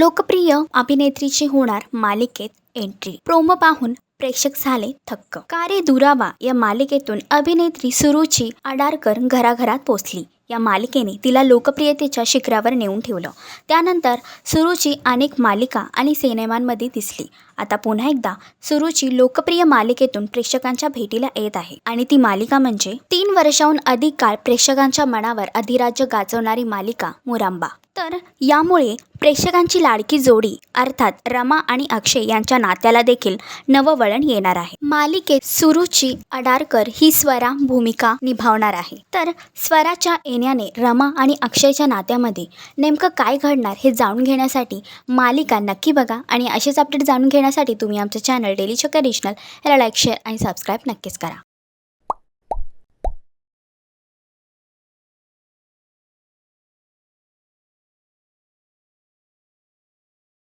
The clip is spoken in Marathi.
लोकप्रिय अभिनेत्रीची होणार मालिकेत एंट्री प्रोमो पाहून प्रेक्षक झाले थक्क. का रे दुरावा या मालिकेतून अभिनेत्री सुरुची अडारकर घराघरात पोचली. या मालिकेने तिला लोकप्रियतेच्या शिखरावर नेऊन ठेवलं. त्यानंतर सुरुची अनेक मालिका आणि सिनेमांमध्ये दिसली. आता पुन्हा एकदा सुरुची लोकप्रिय मालिकेतून प्रेक्षकांच्या भेटीला येत आहे. आणि ती मालिका म्हणजे तीन वर्षाहून अधिक काळ प्रेक्षकांच्या मनावर अधिराज्य गाजवणारी मालिका मुरांबा. तर यामुळे प्रेक्षकांची लाडकी जोडी अर्थात रमा आणि अक्षय यांच्या नात्याला देखील नवं वळण येणार आहे. मालिकेत सुरुची अडारकर ही स्वरा भूमिका निभावणार आहे. तर स्वराच्या येण्याने रमा आणि अक्षयच्या नात्यामध्ये नेमकं काय घडणार हे जाणून घेण्यासाठी मालिका नक्की बघा आणि असेच अपडेट जाणून घेण्यासाठी तुम्ही आमचं चॅनल डेली चक्कर रिजनल याला लाईक शेअर आणि सबस्क्राईब नक्कीच करा.